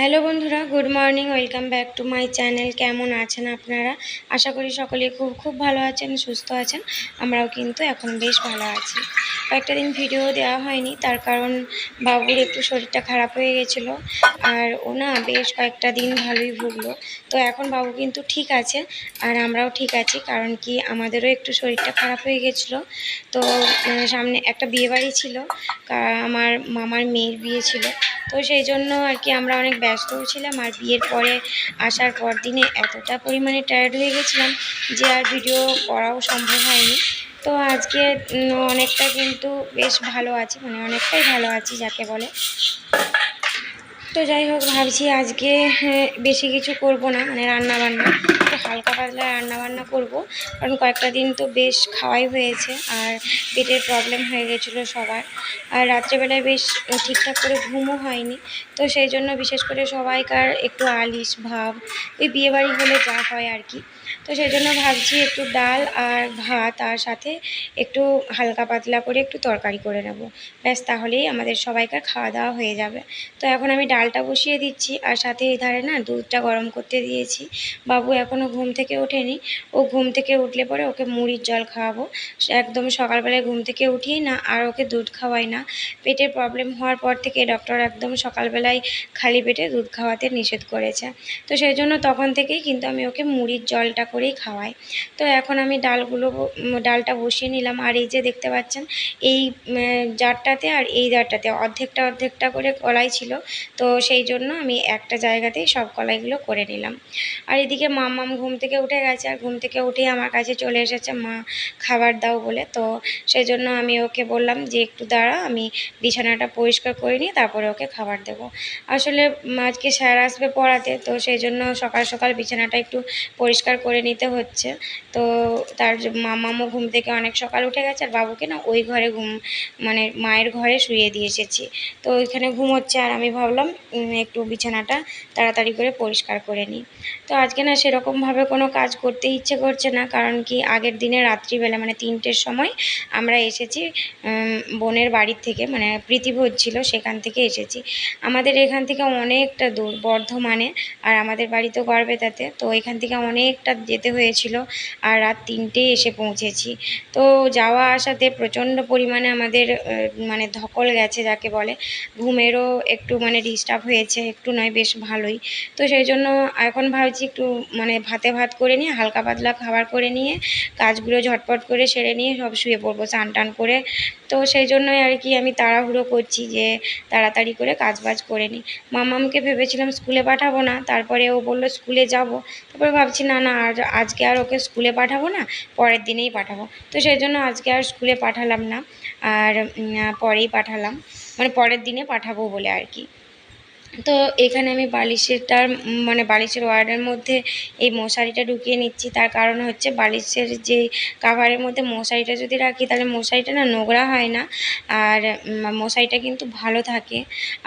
Hello বন্ধুরা, good morning, welcome back to my channel. কেমন আছেন আপনারা? আশা করি সকলে খুব খুব ভালো আছেন, সুস্থ আছেন। আমরাও কিন্তু এখন বেশ ভালো আছি। কয়েকটা দিন ভিডিও দেওয়া হয়নি, তার কারণ বাবুর একটু শরীরটা খারাপ হয়ে গেছিল। আর ও না বেশ কয়েকটা দিন ভালোই ভুগলো। তো এখন বাবু কিন্তু ঠিক আছে, আর আমরাও ঠিক আছি, কারণ কি আমাদেরও একটু শরীরটা খারাপ হয়ে গেছিল। তো সামনে একটা বিয়েবাড়ি ছিল আমার মামার মেয়ের বিয়ে ছিল। তো সেই জন্য আর কি আমরা অনেক ব্যস্তও ছিলাম আর বিয়ের পরে আসার পর দিনে এতটা পরিমাণে টায়ার্ড হয়ে গেছিলাম যে আর ভিডিও করাও সম্ভব হয়নি। তো আজকে অনেকটা কিন্তু বেশ ভালো আছি মানে অনেকটাই ভালো আছি যাকে বলে। তো যাই হোক ভাবছি আজকে হ্যাঁ, বেশি কিছু করব না মানে রান্না বান্না একটু হালকা পাতলা রান্না বান্না করব কারণ কয়েকটা দিন তো বেশ খাওয়াই হয়েছে আর পেটের প্রবলেম হয়ে গেছিল সবার। আর রাত্রেবেলায় বেশ ঠিকঠাক করে ঘুমও হয়নি তো সেই জন্য বিশেষ করে সবাইকার একটু আলিশ ভাব, এই বিয়েবাড়ি হলে যা হয় আর কি। তো সেই জন্য ভাবছি একটু ডাল আর ভাত আর সাথে একটু হালকা পাতলা করে একটু তরকারি করে নেব। ব্যাস, তাহলেই আমাদের সবাইকার খাওয়া দাওয়া হয়ে যাবে। তো এখন আমি ডালটা বসিয়ে দিচ্ছি আর সাথে এই ধারে না দুধটা গরম করতে দিয়েছি। বাবু এখনও ঘুম থেকে ওঠেনি। ও ঘুম থেকে উঠলে পরে ওকে মুড়ির জল খাওয়াবো। একদম সকালবেলায় ঘুম থেকে উঠিয়েই না আর ওকে দুধ খাওয়াই না। পেটের প্রবলেম হওয়ার পর থেকে ডক্টর একদম সকালবেলায় খালি পেটে দুধ খাওয়াতে নিষেধ করেছে। তো সেই জন্য তখন থেকেই কিন্তু আমি ওকে মুড়ির জলটা করেই খাওয়াই। তো এখন আমি ডালগুলো ডালটা বসিয়ে নিলাম। আর এই যে দেখতে পাচ্ছেন, এই জারটাতে আর এই জারটাতে অর্ধেকটা অর্ধেকটা করে কলাই ছিল। তো সেই জন্য আমি একটা জায়গাতেই সব কলাইগুলো করে নিলাম। আর এদিকে মাম্মাম ঘুম থেকে উঠে গেছে। আর ঘুম থেকে উঠেই আমার কাছে চলে এসেছে, মা, খাবার দাও বলে। তো সেই জন্য আমি ওকে বললাম যে, একটু দাঁড়া, আমি বিছানাটা পরিষ্কার করে নিয়ে তারপরে ওকে খাবার দেবো। আসলে আজকে স্যার আসবে পড়াতে, তো সেই জন্য সকাল সকাল বিছানাটা একটু পরিষ্কার করে নিতে হচ্ছে। তো তার মামামও ঘুম থেকে অনেক সকাল উঠে গেছে, আর বাবুকে না ওই ঘরে ঘুম মানে মায়ের ঘরে শুয়ে দিয়ে এসেছি। তো ওইখানে ঘুমোচ্ছে, আর আমি ভাবলাম একটু বিছানাটা তাড়াতাড়ি করে পরিষ্কার করে নিই। তো আজকে না সেরকমভাবে কোনো কাজ করতে ইচ্ছে করছে না, কারণ কি আগের দিনে রাত্রিবেলা মানে তিনটের সময় আমরা এসেছি বোনের বাড়ির থেকে মানে প্রীতিভোজ ছিল, সেখান থেকে এসেছি। আমাদের এখান থেকে অনেকটা দূর, বর্ধমানে, আর আমাদের বাড়ি তো গড়বেতাতে, তো এখান থেকে অনেকটা যেতে হয়েছিল, আর রাত তিনটেয় এসে পৌঁছেছি। তো যাওয়া আসাতে প্রচণ্ড পরিমাণে আমাদের মানে ধকল গেছে যাকে বলে, ঘুমেরও একটু মানে ডিস্টার্ব হয়েছে, একটু নয়, বেশ ভালোই। তো সেই জন্য এখন ভাবছি একটু মানে ভাতে ভাত করে নিয়ে, হালকা পাতলা খাবার করে নিয়ে, কাজগুলো ঝটপট করে সেরে নিয়ে সব শুয়ে পড়ব, স্নান টান করে। তো সেই জন্যই আর কি আমি তাড়াহুড়ো করছি যে তাড়াতাড়ি করে কাজ বাজ করে নিই। মামামকে ভেবেছিলাম স্কুলে পাঠাবো না, তারপরে ও বলল স্কুলে যাব। তারপরে ভাবছি, না না আর আজকে আর ওকে স্কুলে পাঠাবো না, পরের দিনেই পাঠাবো। তো সেই জন্য আজকে আর স্কুলে পাঠালাম না, আর পরেই পাঠালাম মানে পরের দিনে পাঠাবো বলে আর কি। তো এখানে আমি বালিশেরটার মানে বালিশের ওয়ার্ডের মধ্যে এই মশারিটা ঢুকিয়ে নিচ্ছি। তার কারণ হচ্ছে বালিশের যে কাভারের মধ্যে মশারিটা যদি রাখি, তাহলে মশারিটা না নোংরা হয় না। আর মশারিটা কিন্তু ভালো থাকে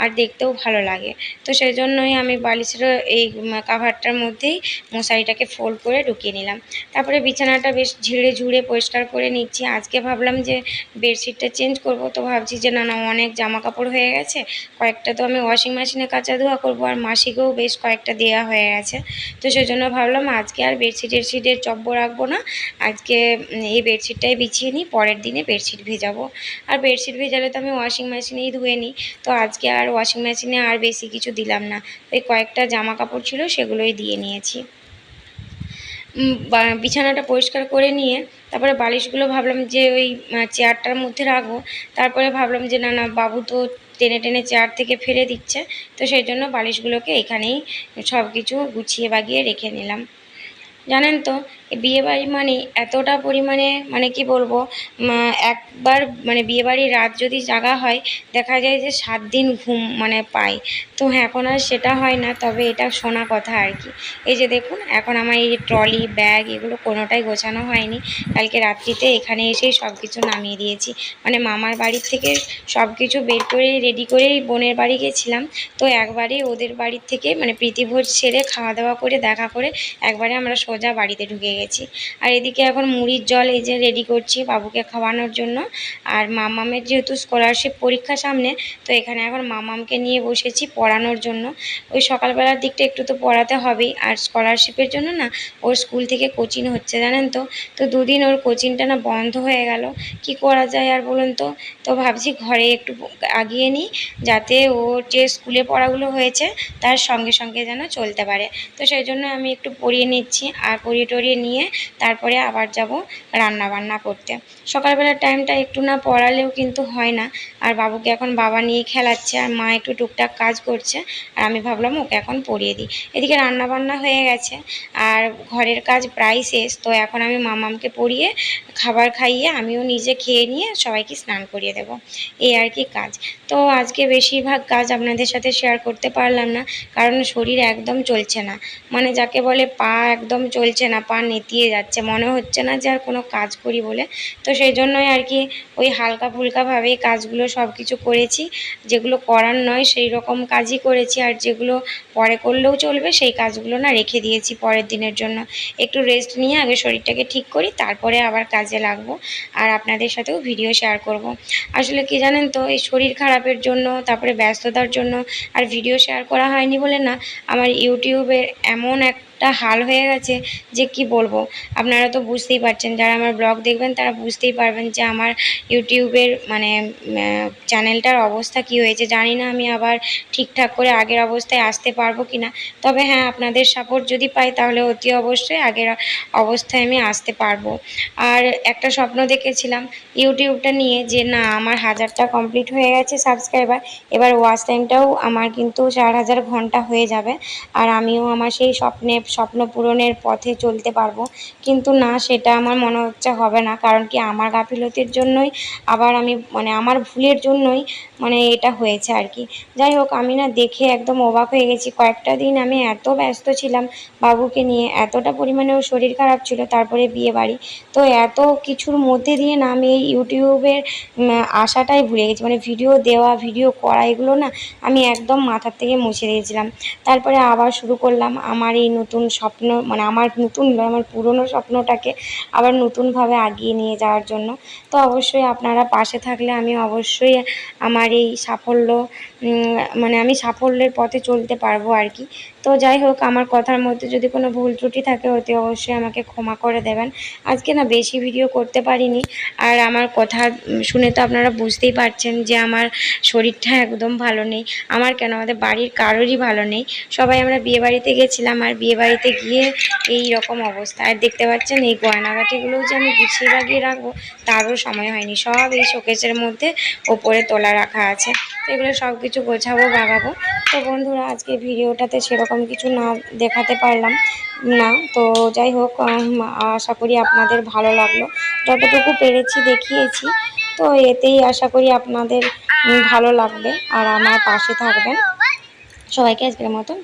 আর দেখতেও ভালো লাগে। তো সেই জন্যই আমি বালিশের এই কাভারটার মধ্যেই মশারিটাকে ফোল্ড করে ঢুকিয়ে নিলাম। তারপরে বিছানাটা বেশ ঝিড়ে ঝুড়ে পরিষ্কার করে নিচ্ছি। আজকে ভাবলাম যে বেডশিটটা চেঞ্জ করব, তো ভাবছি যে না না, অনেক জামা কাপড় হয়ে গেছে। কয়েকটা তো আমি ওয়াশিং মেশিনে কাচা ধোয়া করব আর মাসিকেও বেশ কয়েকটা দেওয়া হয়ে গেছে। তো সেই জন্য ভাবলাম আজকে আর বেডশিট টেডশিটের চব্য রাখব না। আজকে এই বেডশিটটাই বিছিয়ে নিই, পরের দিনে বেডশিট ভেজাবো। আর বেডশিট ভেজালে তো আমি ওয়াশিং মেশিনেই ধুয়ে নিই। তো আজকে আর ওয়াশিং মেশিনে আর বেশি কিছু দিলাম না। ওই কয়েকটা জামা কাপড় ছিল, সেগুলোই দিয়ে নিয়েছি। বিছানাটা পরিষ্কার করে নিয়ে, তারপরে বালিশগুলো ভাবলাম যে ওই চেয়ারটার মধ্যে রাখব। তারপরে ভাবলাম যে না না, বাবু তো টেনে টেনে চেয়ার থেকে ফেলে দিচ্ছে। তো সেই জন্য বালিশগুলোকে এখানেই সব কিছু গুছিয়ে বাগিয়ে রেখে নিলাম। জানেন তো বিয়েবাড়ি মানে এতটা পরিমাণে মানে কি বলব একবার মানে বিয়েবাড়ির রাত যদি জাগা হয়, দেখা যায় যে সাত দিন ঘুম মানে পাই তো হ্যাঁ এখন আর সেটা হয় না, তবে এটা শোনা কথা আর কি। এই যে দেখুন, এখন আমার এই ট্রলি, ব্যাগ এগুলো কোনোটাই গোছানো হয়নি। কালকে রাত্রিতে এখানে এসেই সব কিছু নামিয়ে দিয়েছি। মানে মামার বাড়ির থেকে সব কিছু বের করে, রেডি করেই বোনের বাড়ি গেছিলাম। তো একবারে ওদের বাড়ির থেকে মানে প্রীতিভোজ সেরে খাওয়া দাওয়া করে, দেখা করে একবারে আমরা সোজা বাড়িতে ঢুকে গেছি আর এদিকে এখন মুড়ির জল এই যে রেডি করছি বাবুকে খাওয়ানোর জন্য। আর মামামের যেহেতু স্কলারশিপ পরীক্ষা সামনে, তো এখানে এখন মামামকে নিয়ে বসেছি পড়ানোর জন্য। ওই সকালবেলার দিকটা একটু তো পড়াতে হবেই। আর স্কলারশিপের জন্য না, ওর স্কুল থেকে কোচিং হচ্ছে, জানেন তো? তো দুদিন ওর কোচিংটা না বন্ধ হয়ে গেল। কি করা যায় আর বলুন তো? তো ভাবছি ঘরে একটু আগিয়ে নিই, যাতে ওর যে স্কুলে পড়াগুলো হয়েছে, তার সঙ্গে সঙ্গে যেন চলতে পারে। তো সেই জন্য আমি একটু পড়িয়ে নিচ্ছি। আর পড়িয়ে টড়িয়ে নিয়ে তারপরে আবার যাব রান্না বান্না করতে। সকালবেলার টাইমটা একটু না পড়ালেও কিন্তু হয় না। আর বাবুকে এখন বাবা নিয়ে খেলাচ্ছে, আর মা একটু টুকটাক কাজ করছে, আর আমি ভাবলাম ওকে এখন পড়িয়ে দিই। এদিকে রান্না বান্না হয়ে গেছে, আর ঘরের কাজ প্রায় শেষ, তো এখন আমি মামামকে পড়িয়ে খাবার খাইয়ে আমিও নিজে খেয়ে নিয়ে সবাইকে স্নান করিয়ে দেব। এই আর কি কাজ। তো আজকে বেশিরভাগ কাজ আপনাদের সাথে শেয়ার করতে পারলাম না, কারণ শরীর একদম চলছে না। মানে যাকে বলে পা একদম চলছে না, পা নেতিয়ে যাচ্ছে। মনে হচ্ছে না যে আর কোনো কাজ করি বলে। তো সেই জন্যই আর কি ওই হালকা ফুলকাভাবেই কাজগুলো সব কিছু করেছি। যেগুলো করার নয়, সেই রকম কাজই করেছি। আর যেগুলো পরে করলেও চলবে, সেই কাজগুলো না রেখে দিয়েছি পরের দিনের জন্য। একটু রেস্ট নিয়ে আগে শরীরটাকে ঠিক করি, তারপরে আবার কাজে লাগবো আর আপনাদের সাথেও ভিডিও শেয়ার করব। আসলে কি জানেন তো, এই শরীর খারাপের জন্য, তারপরে ব্যস্ততার জন্য আর ভিডিও শেয়ার করা হয়নি বলে না, আমার ইউটিউবে এমন একটা হাল হয়ে গেছে যে কি বলব? আপনারা তো বুঝতেই পারছেন, যারা আমার ব্লগ দেখবেন তারা বুঝতেই পারবেন যে আমার ইউটিউবের মানে চ্যানেলটার অবস্থা কি হয়েছে। জানি না আমি আবার ঠিকঠাক করে আগের অবস্থায় আসতে পারব কি না তবে হ্যাঁ আপনাদের সাপোর্ট যদি পাই তাহলে অতি অবশ্যই আগের অবস্থায় আমি আসতে পারব। আর একটা স্বপ্ন দেখেছিলাম ইউটিউবটা নিয়ে যে না, আমার হাজারটা কমপ্লিট হয়ে গেছে সাবস্ক্রাইবার এবার ওয়াচ টাইমটাও আমার কিন্তু চার হাজার ঘণ্টা হয়ে যাবে। আর আমিও আমার সেই স্বপ্নে স্বপ্ন পূরণের পথে চলতে পারব। কিন্তু না, সেটা আমার মনে হচ্ছে হবে না। কারণ কি, আমার গাফিলতির জন্যই, আবার আমি মানে আমার ভুলের জন্যই মানে এটা হয়েছে আর কি। যাই হোক, আমি না দেখে একদম অবাক হয়ে গেছি। কয়েকটা দিন আমি এত ব্যস্ত ছিলাম বাবুকে নিয়ে, এতটা পরিমাণে ওর শরীর খারাপ ছিল, তারপরে বিয়ে বাড়ি। তো এত কিছুর মধ্যে দিয়ে না আমি এই ইউটিউবের আশাটাই ভুলে গেছি। মানে ভিডিও দেওয়া, ভিডিও করা, এগুলো না আমি একদম মাথার থেকে মুছে দিয়েছিলাম। তারপরে আবার শুরু করলাম আমার এই নতুন স্বপ্ন মানে আমার নতুন, আমার পুরনো স্বপ্নটাকে আবার নতুনভাবে আগিয়ে নিয়ে যাওয়ার জন্য। তো অবশ্যই আপনারা পাশে থাকলে আমি অবশ্যই আমার এই সাফল্য মানে আমি সাফল্যের পথে চলতে পারব আর কি। তো যাই হোক, আমার কথার মধ্যে যদি কোনো ভুল ত্রুটি থাকে, অতি অবশ্যই আমাকে ক্ষমা করে দেবেন। আজকে না বেশি ভিডিও করতে পারিনি। আর আমার কথা শুনে তো আপনারা বুঝতেই পারছেন যে আমার শরীরটা একদম ভালো নেই। আমার কেন? আমাদের বাড়ির কারোরই ভালো নেই। সবাই আমরা বিয়ে বাড়িতে গেছিলাম আর বিয়ে বাড়িতে গিয়ে এই রকম অবস্থা। আর দেখতে পাচ্ছেন এই গয়নাগাটিগুলোও যে আমি গুছিয়ে লাগিয়ে রাখব, তারও সময় হয়নি। সব এই শোকেসের মধ্যে ওপরে তোলা রাখা আছে। তো এগুলো সব কিছু গোছাবো, বাগাবো। তো বন্ধুরা, আজকে ভিডিওটাতে সেরকম কিছু না দেখাতে পারলাম না। তো যাই হোক আশা করি আপনাদের ভালো লাগল। যতটুকু পেরেছি, দেখিয়েছি। তো এতেই আশা করি আপনাদের ভালো লাগবে। আর আমার পাশে থাকবেন। সবাইকে আজকের মতন